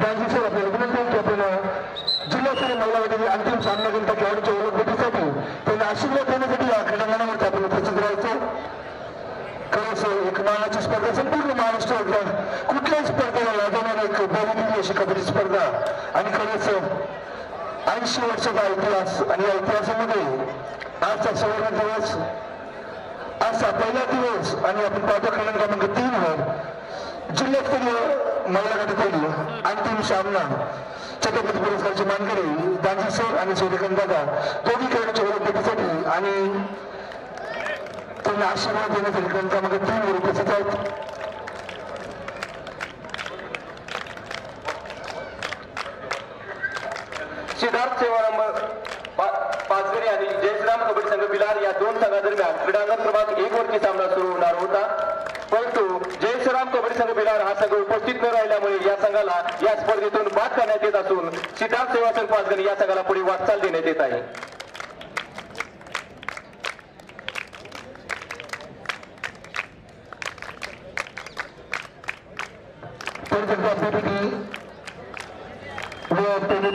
दाजी sir आपल्याला विनंती आहे की आपल्याला जिल्हास्तरीय महिला गटातील अंतिम सामना केला त्या खेळाडूच्या ओळखीसाठी त्यांना आशीर्वाद देण्यासाठी या क्रीडांगणावरती आपण उपस्थित राहायचो. खरंच एक मानाची स्पर्धा संपूर्ण महाराष्ट्रातल्या कुठल्याही स्पर्धेला लाजवणारी एक बहुमुखी अशी कबड्डी स्पर्धा. आणि खरंच ऐंशी वर्षाचा इतिहास आणि या इतिहासामध्ये आजचा सुवर्ण दिवस आजचा पहिला दिवस आणि आपण पाहतो क्रमांक क्रमांक तीन वर जिल्हास्तरीय महिला गटातील अंतिम सामना छत्रपती पुरस्कारचे मानकरी दाजी सर आणि सूर्यकांत दादा दोन्ही खेळाडूच्या ओळखीसाठी आणि त्यांना आशीर्वाद देण्यासाठी क्रमांक क्रमांक तीन वर उपस्थित आहेत. सिद्धार्थ सेवाराम पा- पाचगणी आणि जयश्राम कबड्डी संघ बिलार या दोन संघादरम्यान क्रीडांगण क्रमांक एक वरती सामना सुरू होणार होता. परंतु जयश्राम कबड्डी संघ बिलार हा संघ उपस्थित न राहिल्यामुळे संघाला या स्पर्धेतून बाद करण्यात येत असून सिद्धार्थ सेवासन पाचगणी या संघाला पुढे वाटचाल देण्यात येत आहे.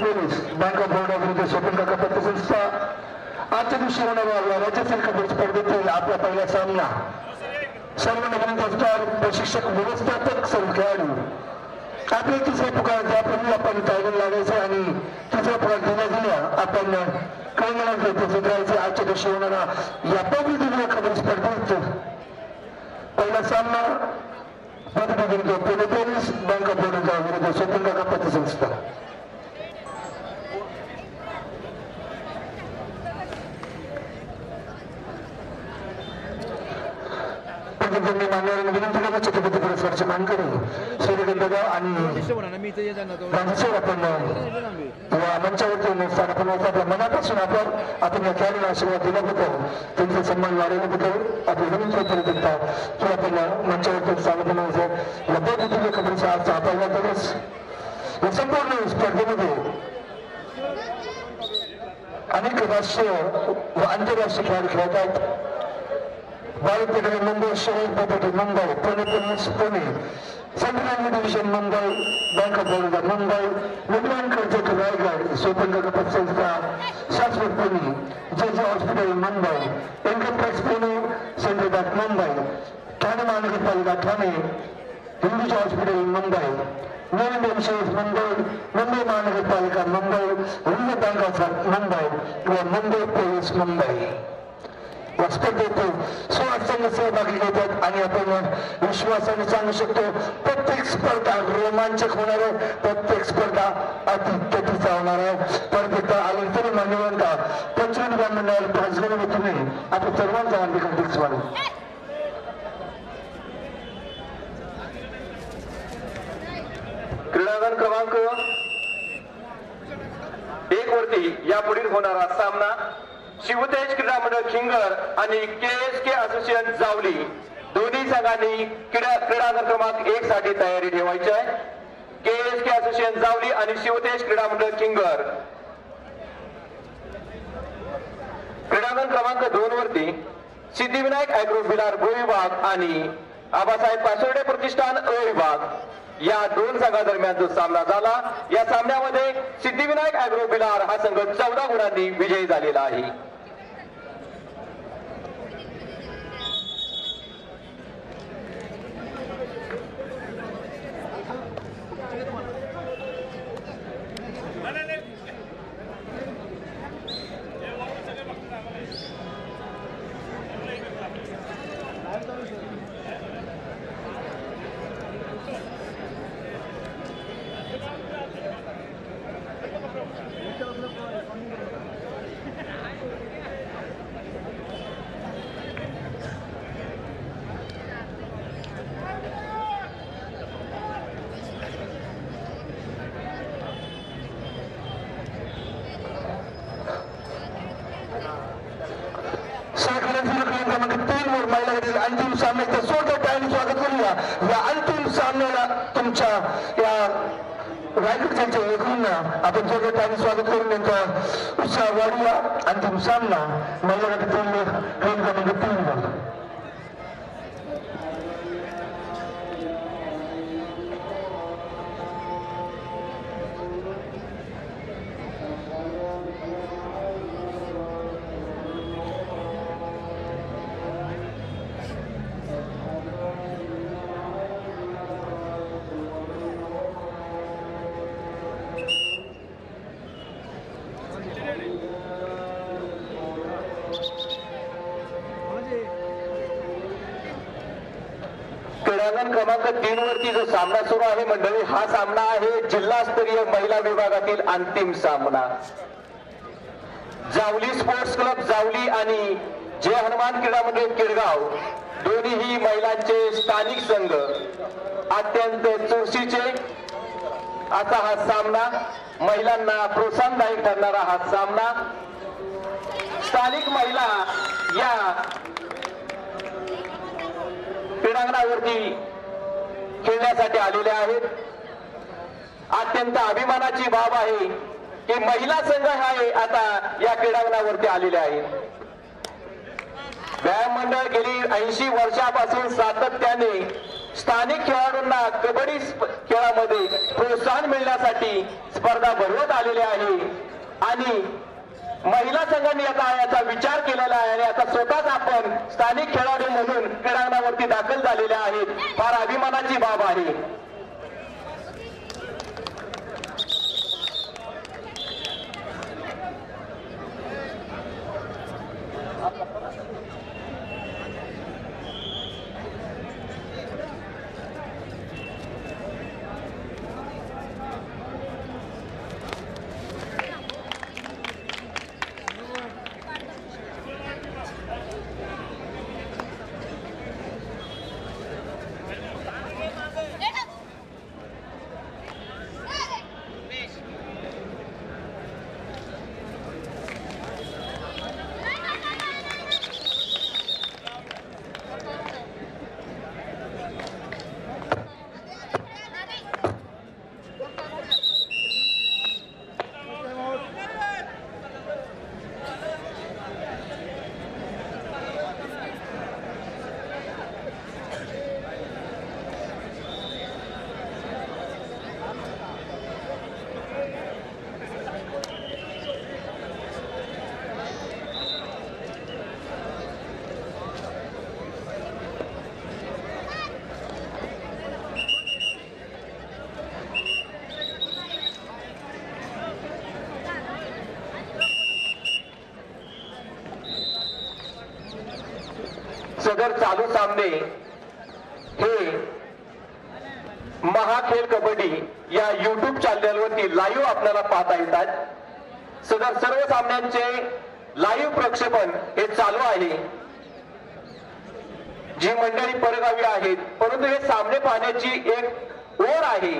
पोलीस बँक ऑफ बरोडा विरुद्ध स्वतंत्र कपट आजच्या दिवशी होणाऱ्या राज्यातील कबड्डी स्पर्धेतील आपला पहिला सामना सर्व दफ्तर प्रशिक्षक व्यवस्थापक सर्व खेळाडू आपले तिसरे पुकार ज्याप्रमाणे आपण टायगर लागायचं आणि तिसरा पुकार दिल्या दिल्या आपण कळंगणात उपस्थित राहायचे आजच्या दिवशी होणारा या पब्लिक दिव्य कबड्डी स्पर्धेत पहिला सामना पदवी जिंकतो Pune police bank of Baroda विरुद्ध स्वतंत्र कपाती संस्था पंतप्रधान मान्यवरांना विनंती करतो छत्रपती पुरस्कारचे मानकरी सूर्यकांत आणि मी आपण या मंचावरती येऊन स्थान आपण आपल्या मनापासून आपण आपण या खेळाडूला आशीर्वाद दिल्याबद्दल त्यांचा सन्मान वाढवल्याबद्दल आपली विनंती करत. होता की आपण मंचावरती स्थान आपण या बहुमुखी कबड्डीचा आजचा पहिला दिवस या संपूर्ण स्पर्धेमध्ये अनेक राष्ट्रीय व आंतरराष्ट्रीय खेळाडू खेळत आहेत. बाळपेठे मुंबई शहर Pethe Mumbai Pune police Pune. Central division Mumbai bank of Baroda Mumbai विज्ञान कर्जत रायगड स्वतंत्र कपट संस्था शाश्वत Pune J J hospital Mumbai. Income tax Pune central bank Mumbai. Thane महानगरपालिका ठाणे. हिंदूच्या हॉस्पिटल मुंबई. नवीन इन्शुरन्स मुंबई. मुंबई महानगरपालिका Mumbai. Reserve bank of Mumbai. किंवा मुंबई पोलीस मुंबई. या स्पर्धेत सुवासंग सहभागी घेतात आणि आपण विश्वासाने सांगू शकतो प्रत्येक स्पर्धा रोमांचक होणार आहे. प्रत्येक स्पर्धा अतिथीचा होणार आहे. परत आले तरी मान्यवंता पंचवीस मंडळ पाचगणी तुम्ही. आपण सर्वांचा हार्दिक हार्दिक स्वागत. क्रीडांगण क्रमांक एक वरती यापुढील होणारा सामना शिवतेज क्रीडा मंडळ खिंगर आणि K S K association Jawali दोन्ही संघांनी क्रीडा क्रीडांगण क्रमांक एक साठी तयारी ठेवायची आहे. K S K association Jawali आणि शिवतेज क्रीडा मंडळ खिंगर क्रीडांगण क्रमांक दोन वरती सिद्धिविनायक अॅग्रो बिलार भू विभाग आणि आबासाहेब पासोर्डे प्रतिष्ठान अ विभाग या दोन संघादरम्यान जो सामना झाला या सामन्यामध्ये सिद्धिविनायक अॅग्रो बिलार हा संघ चौदा गुणांनी विजयी झालेला आहे सहकार्यातील क्रमांक तीन वर महिलांकडील अंतिम सामन्याचं सोडत आणि स्वागत करूया या अंतिम सामन्याला तुमच्या या रायगडच्या लेखून आपण जगत आणि स्वागत करून त्यांचा उत्साह वाढूया आणि अंतिम सामना महिलांकडील क्रमांक तीन वर क्रमांक सामना सुरू आहे मंडळी. हा सामना आहे जिल्हास्तरीय महिला विभागातील अंतिम सामना. जावली स्पोर्ट्स क्लब जावली आणि जय हनुमान क्रीडा मंडळ केडगाव दोन्हीही महिलांचे स्थानिक संघ अत्यंत चुरशीचे. असा हा सामना. महिलांना प्रोत्साहनदायक ठरणारा हा सामना. स्थानिक महिला या क्रीडांगणावरती खेळण्यासाठी आलेल्या आहेत. अत्यंत अभिमानाची बाब आहे की महिला संघ आहे आता या क्रीडांगणावरती आलेले आहेत व्यायाम मंडळ गेली ऐंशी वर्षापासून सातत्याने स्थानिक खेळाडूंना कबड्डी खेळामध्ये प्रोत्साहन मिळण्यासाठी स्पर्धा भरवत आलेली आहे. आणि महिला संघांनी आता याचा विचार केलेला आहे आणि आता स्वतःच आपण स्थानिक खेळाडू म्हणून क्रीडांगणावरती दाखल झालेले आहेत. फार अभिमानाची बाब आहे. सदर चालू सामने हे महाखेळ कबड्डी या युट्यूब चॅनलवरती लाईव्ह आपल्याला पाहता येतात. सदर सर्व सामन्यांचे लाईव्ह प्रक्षेपण हे चालू आहे. जी मंडळी परगावी आहेत परंतु हे सामने पाहण्याची एक ओढ आहे.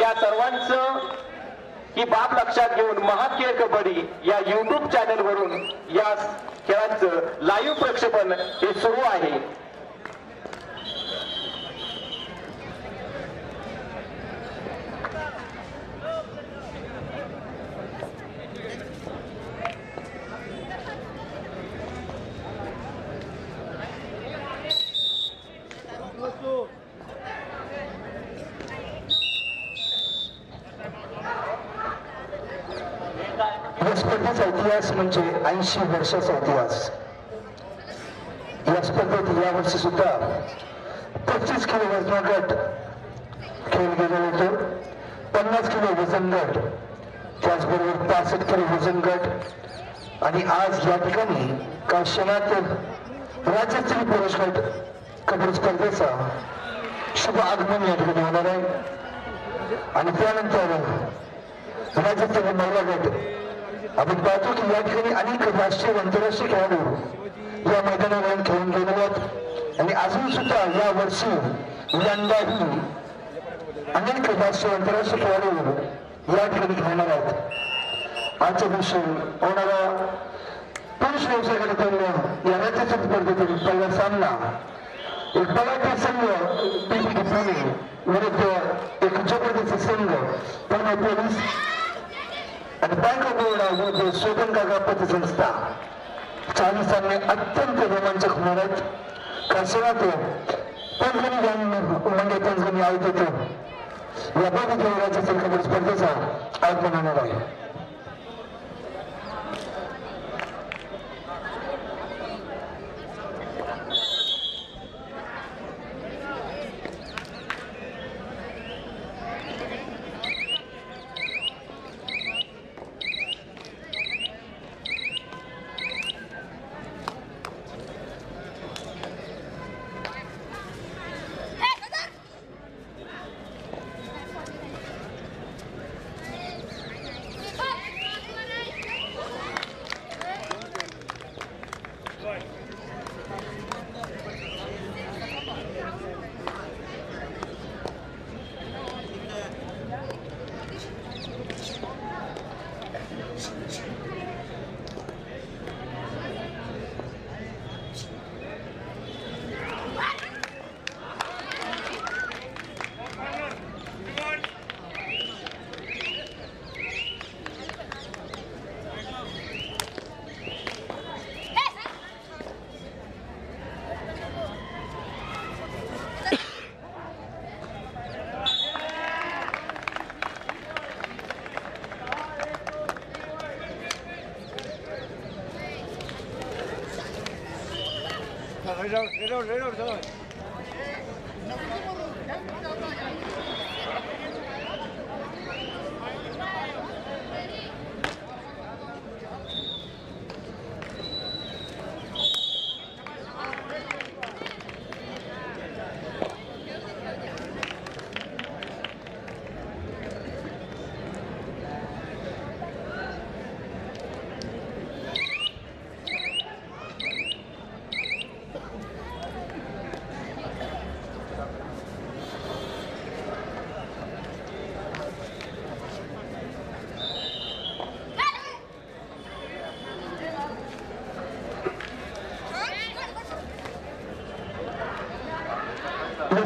या सर्वांचं ही बाब लक्षात घेऊन महाखेळ कबड्डी या युट्यूब चॅनल वरून या खेळाचं लाईव्ह प्रक्षेपण हे सुरू आहे या स्पर्धेचा इतिहास म्हणजे ऐंशी वर्षाचा इतिहास. या स्पर्धेत यावर्षी सुद्धा पस्तीस किलो वजन गट खेळ गेला होतो. पन्नास किलो वजन गट त्याचबरोबर पासष्ट किलो वजन गट. आणि आज या ठिकाणी काश्यनाथ राज्यस्तरीय पुरस्कार गट कबड्डी स्पर्धेचा शुभ आगमन या ठिकाणी होणार आहे. आणि त्यानंतर राज्यस्तरीय महिला गट आपण पाहतो की या ठिकाणी अनेक राष्ट्रीय आंतरराष्ट्रीय खेळाडू या मैदानावर खेळून गेले आहेत. आणि अजून सुद्धा या वर्षी यंदाही अनेक राष्ट्रीय आंतरराष्ट्रीय खेळाडू या ठिकाणी खेळणार आहेत. आजच्या दिवशी होणारा पुरुष व्यवसाय गटातील या राज्याच्या स्पर्धेतील पहिला सामना. एक बलाढ्य संघ पीपीटी पुणे विरुद्ध एक जबरदस्त संघ. पण पोलीस आणि बँक ऑफ बरोडा विरुद्ध शोधन काका पतसंस्था चालू सामने अत्यंत रोमांचक होणार आहेत काशीनाथ पंचगणी म्हणजे पंचगणी आयोजित या दोन्ही राज्य सरकार स्पर्धेचा आयोजन होणार आहे. या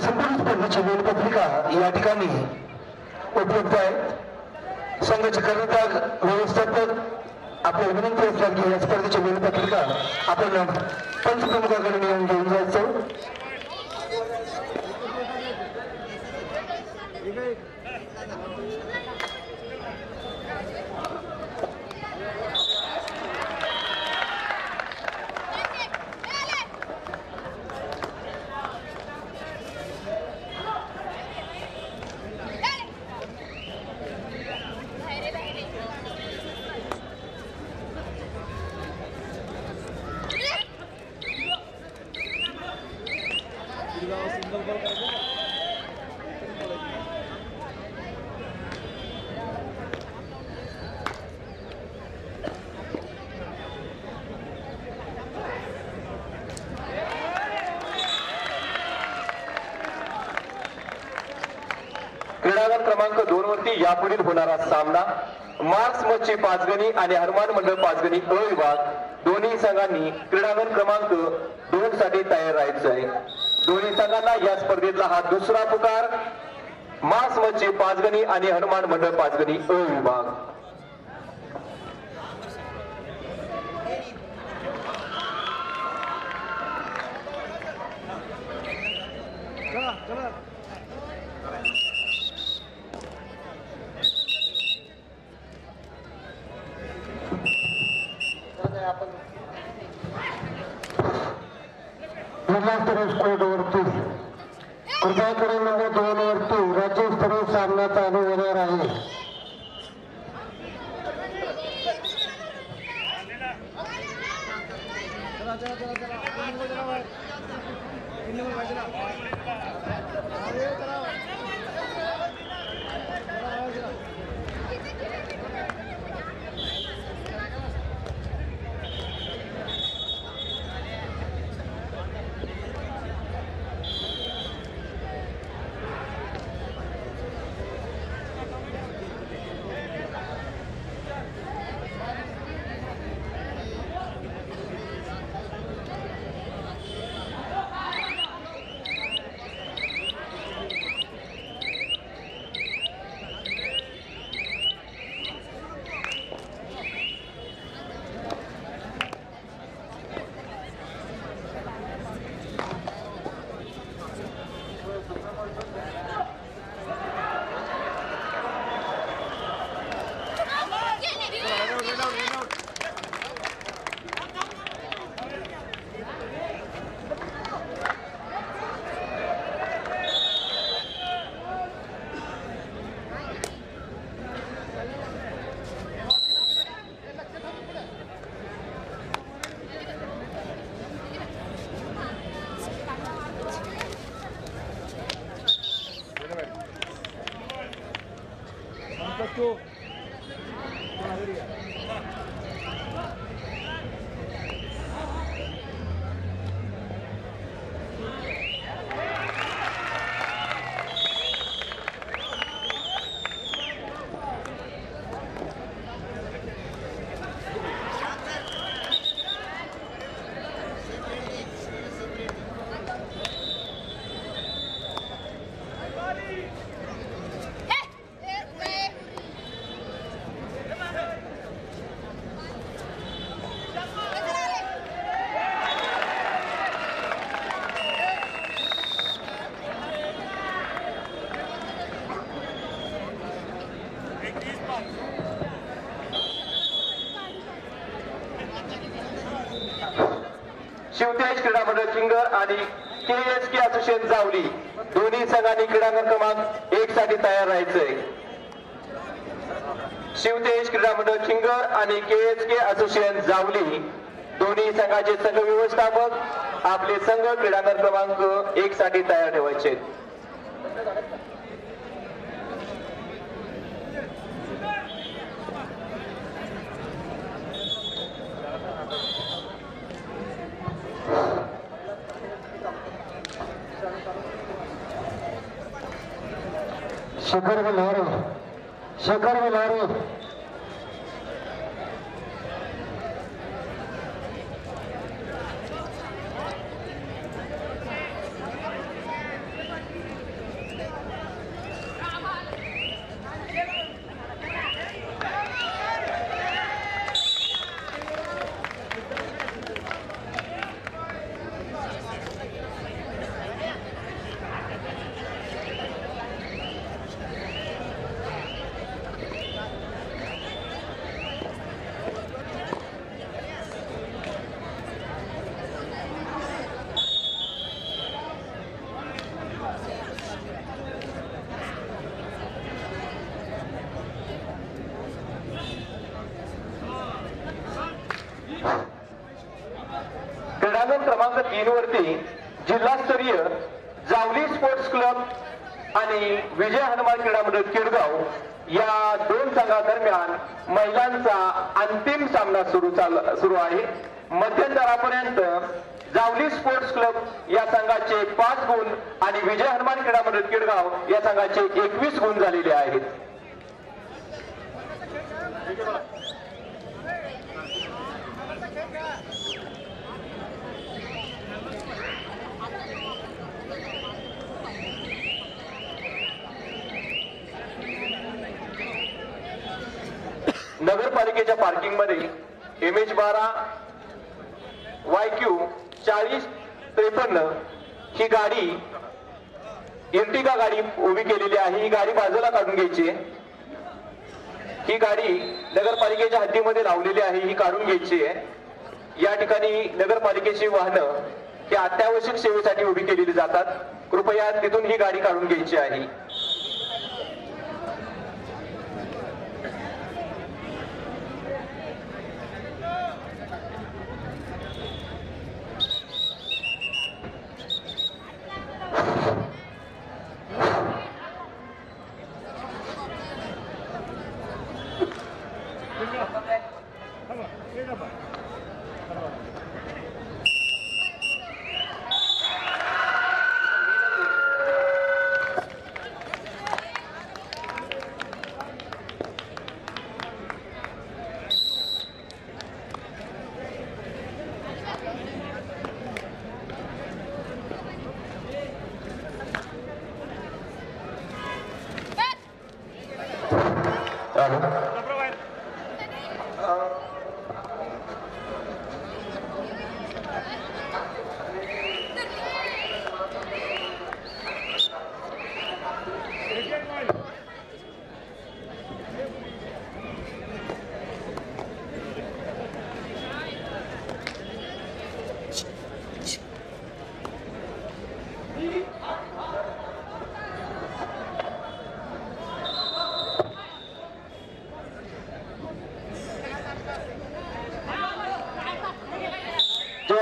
संपूर्ण स्पर्धेची वेळपत्रिका या ठिकाणी उपलब्ध आहे. संघाचे कर्णधार व्यवस्थापक आपल्या विनंती असतात की या स्पर्धेची वेळपत्रिका आपण पंचप्रमुखाकडे येऊन घेऊन जायचं. क्रीडांगण क्रमांक दोन वरती यापुढील होणारा सामना मार्क्स मच्छी पाचगणी आणि हनुमान मंडळ पाचगणी अ विभाग दोन्ही संघांनी क्रीडांगण क्रमांक दोन साठी तयार राहायचं आहे. दोन्ही संघांना या स्पर्धेतला हा दुसरा पुकार. मास मच्छी पाचगणी आणि हनुमान मंडळ पाचगणी. अ विभाग. जिल्हास्तरीय स्क्वेड वरती कृपया म्हणजे दोन वरती राज्यस्तरीय सामना चालू होणार आहे. चला शिवतेज क्रीडा मंडळ चिंगर आणि K S K association Jawali. दोन्ही संघांनी क्रीडांगण क्रमांक एक साठी तयार राहायचंय. शिवतेज क्रीडा मंडळ चिंगर आणि K S K association Jawali. दोन्ही संघाचे संघ व्यवस्थापक आपले संघ क्रीडांगण क्रमांक एक साठी तयार ठेवायचे आहेत. शेखर बिलारो शेखर बिलारो क्रीडांगण क्रमांक तीन वरती जिल्हास्तरीय जावली स्पोर्ट्स क्लब आणि विजय हनुमान किडगाव या दोन संघादरम्यान महिलांचा अंतिम सामना सुरू चाल सुरू आहे. मध्यंतरापर्यंत जावली स्पोर्ट्स क्लब या संघाचे पाच गुण आणि विजय हनुमान क्रीडा मंडळ किडगाव या संघाचे एकवीस गुण झालेले आहेत. नगरपालिकेच्या पार्किंगमध्ये एम एच बारा वाय क्यू चाळीस त्रेपन्न ही गाडी इर्टिगा गाडी उभी केलेली आहे. ही गाडी बाजूला काढून घ्यायची आहे. ही गाडी नगरपालिकेच्या हद्दीमध्ये लावलेली आहे. ही काढून घ्यायची आहे. या ठिकाणी नगरपालिकेची वाहनं ही अत्यावश्यक सेवेसाठी उभी केलेली जातात. कृपया तिथून ही गाडी काढून घ्यायची आहे.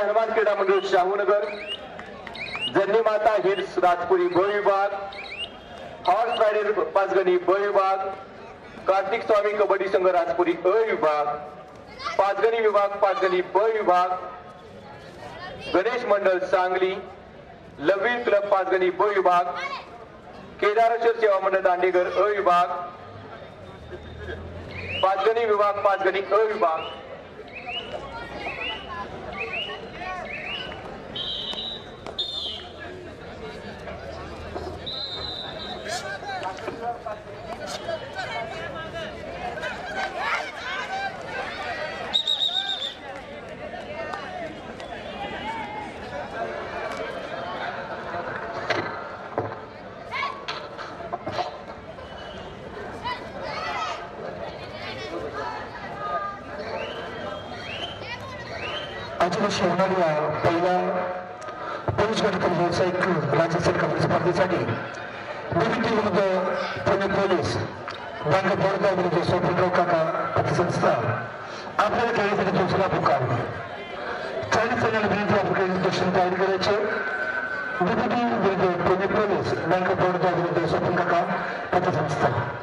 हनुमान क्रीडा मंडळ शाहूनगर जन्नी माता हिल्स राजपुरी ब विभाग हॉर्स रायडर पाचगणी ब विभाग कार्तिक स्वामी कबड्डी संघ राजपुरी अ विभाग पाचगणी विभाग पाचगणी ब विभाग गणेश मंडळ सांगली लवी क्लब पाचगणी ब विभाग केदारेश्वर सेवा मंडळ दांडेगर अ विभाग पाचगणी विभाग पाचगणी अ विभाग. आजपासून होणाऱ्या पहिला पोलीस गटातील व्यावसायिक राज्य सरकार स्पर्धेसाठी डिप्युटी विरुद्ध Pune police bank of Baroda विरुद्ध सोपगाव काका पतसंस्था आपल्याला खेळण्यासाठी दुसरा पुकार. चाळीस जणांना विरुद्ध आपल्याकडे दर्शन तयारी करायचे. डिप्युटी विरुद्ध Pune police bank of Baroda विरुद्ध सोपन काका पतसंस्था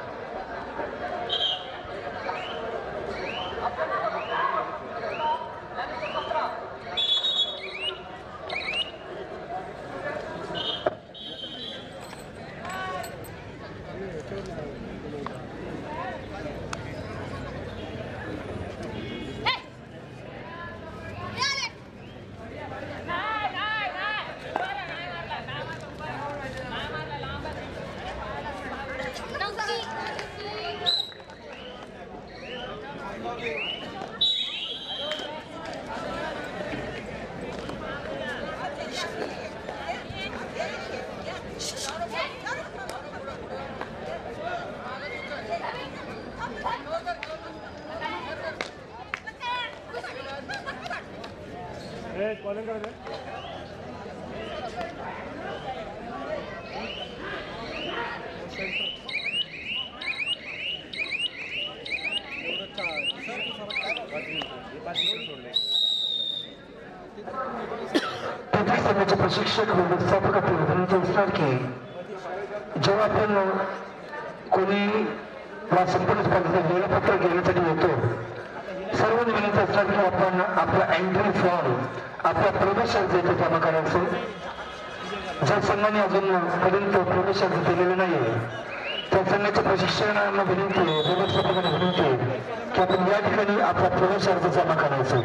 शिक्षक व्यवस्थापकातील व व्यवस्थापक असणार की जेव्हा आपण कोणी या संपूर्ण स्पर्धेचं वेळापत्रक घेण्यासाठी येतो सर्व विनंती असतात की आपण आपला एंट्री फॉर्म आपल्या प्रवेशार्ज येथे जमा करायचं ज्या संघाने अजूनपर्यंत प्रवेशार्ज दिलेला नाही त्या संघाच्या प्रशिक्षणाला विनंती आहे व्यवस्थापकांना विनंती की आपण या ठिकाणी आपला प्रवेशार्ज जमा करायचा.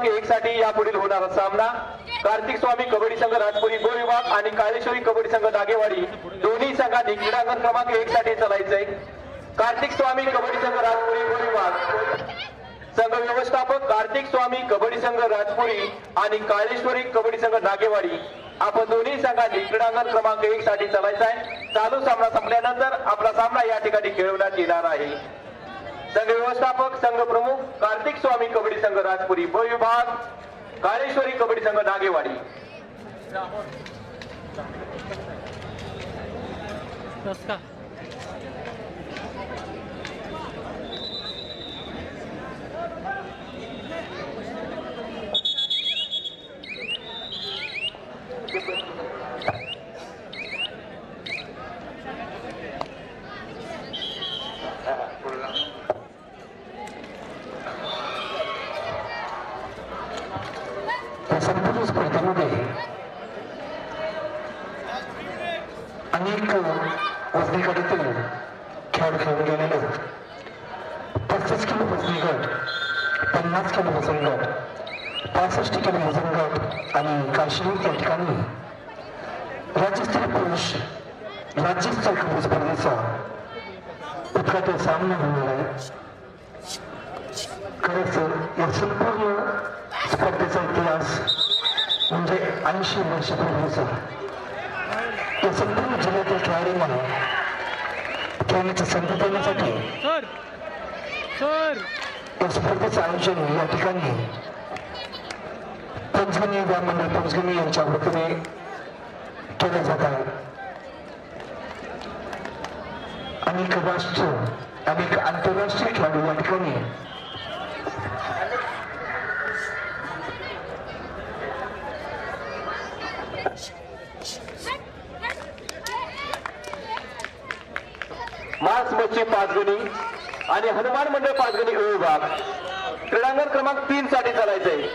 क्रमांक एक साठी यापुढील होणारा सामना. कार्तिक स्वामी कबड्डी संघ राजपुरी गो विभाग आणि काळेश्वरी कबड्डी संघ दागेवाडी दोन्ही संघांनी क्रीडांगण क्रमांक एक साठी चालायचंय. कार्तिक स्वामी कबड्डी संघ राजपुरी गो विभाग. संघ व्यवस्थापक कार्तिक स्वामी कबड्डी संघ राजपुरी आणि काळेश्वरी कबड्डी संघ नागेवाडी आपण दोन्ही संघांनी क्रीडांगण क्रमांक एक साठी चालायचा आहे चालू सामना संपल्यानंतर आपला सामना या ठिकाणी खेळवण्यात येणार आहे. संघ व्यवस्थापक संघ प्रमुख कार्तिक स्वामी कबड्डी संघ राजपुरी ब विभाग काळेश्वरी कबड्डी संघ नागेवाडी नमस्कार. संपूर्ण अनेक वजनी गटातील खेळ खेळून गेलेले आहेत. पस्तीस किलो वजनी गट पन्नास किलो वजन गट पासष्ट किलो वजन गट आणि काश्मीर त्या ठिकाणी राज्यस्तरीय पुरुष राज्यस्तरीय क्रीडा स्पर्धेचा उद्घाटन सामना होणार आहे खरंच या संपूर्ण स्पर्धेचा इतिहास म्हणजे ऐंशी वर्षापूर्वीचा या संपूर्ण जिल्ह्यातील खेळाडूंना खेळण्याची संधी देण्यासाठी सर सर. या स्पर्धेचं आयोजन या ठिकाणी पंचगणी मंडळ पंचगणी यांच्या वतीने केलं जात आहे. अनेक राष्ट्र अनेक आंतरराष्ट्रीय खेळाडू या ठिकाणी मार्स मच्छी पाचगणी आणि हनुमान मंडळ पाचगणी विभाग क्रीडांगण क्रमांक तीन साठी चालायचंय.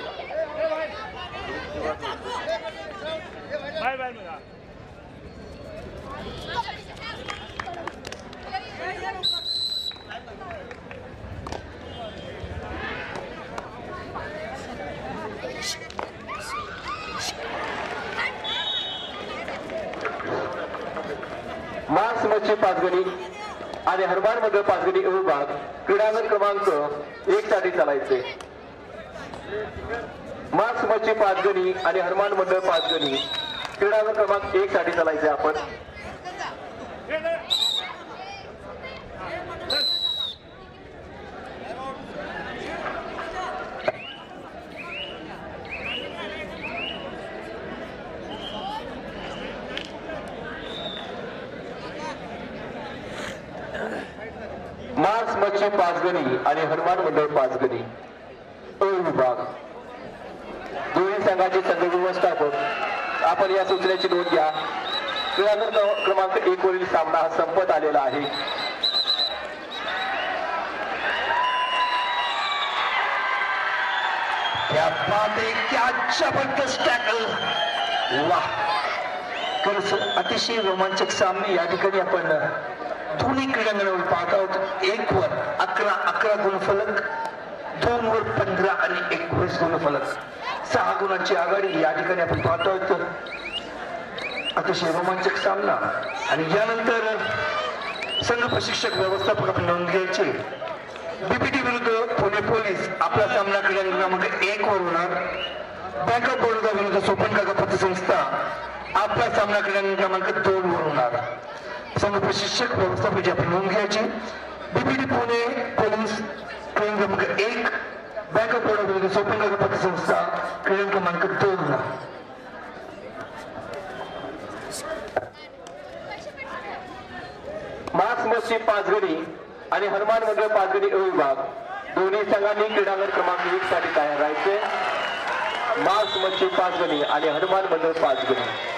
मार्स मच्छी पाचगणी. आणि हनुमान मंडळ पाचगणी विभाग क्रीडांगण क्रमांक एक साठी चालायचे. मार्स मच्छी पाचगणी आणि हनुमान मंडळ पाचगणी. क्रीडांगण क्रमांक एक साठी चालायचे आपण मार्स मच्छी पाचगणी आणि हनुमान मंडळ पाचगणी अ विभाग दोन्ही संघाचे संघ व्यवस्थापक आपण या सूचनेची नोंद घ्या. क्रीडांगण क्रमांक एक वरील सामना हा संपत आलेला आहे. क्या जबरदस्त टॅकल वाह. अतिशय रोमांचक सामने या ठिकाणी आपण दोन्ही क्रीडांगणावर पाहत आहोत. एक वर अकरा अकरा गुणफलक दोन वर पंधरा आणि एकवीस गुणफलक सहा गुणांची आघाडी या ठिकाणी आपण पाहतो. आहोत अतिशय रोमांचक सामना. आणि यानंतर संघ प्रशिक्षक व्यवस्थापक आपण नोंद घ्यायचे. बीपीटी विरुद्ध पुणे पोलीस आपला सामना क्रीडा क्रमांक एक वर होणार. बँक ऑफ बडोदा विरुद्ध सोपन काका पतसंस्था आपला सामना क्रीडा क्रमांक दोन वर होणार. संघ प्रशिक्षक व्यवस्थापकाची आपण नोंद घ्यायची. बीपीटी पुणे पोलीस क्रीडा क्रमांक एक बँक ऑफ बडोदा विरुद्ध सोपन काका पतसंस्था क्रीडा क्रमांक दोन मार्स मच्छी पाचगणी आणि हनुमान मंदिर पाचगणी अ विभाग दोन्ही संघांनी क्रीडांगण क्रमांक एक साठी तयार राहायचे. मास मच्छी पाचगणी आणि हनुमान मंदिर पाचगणी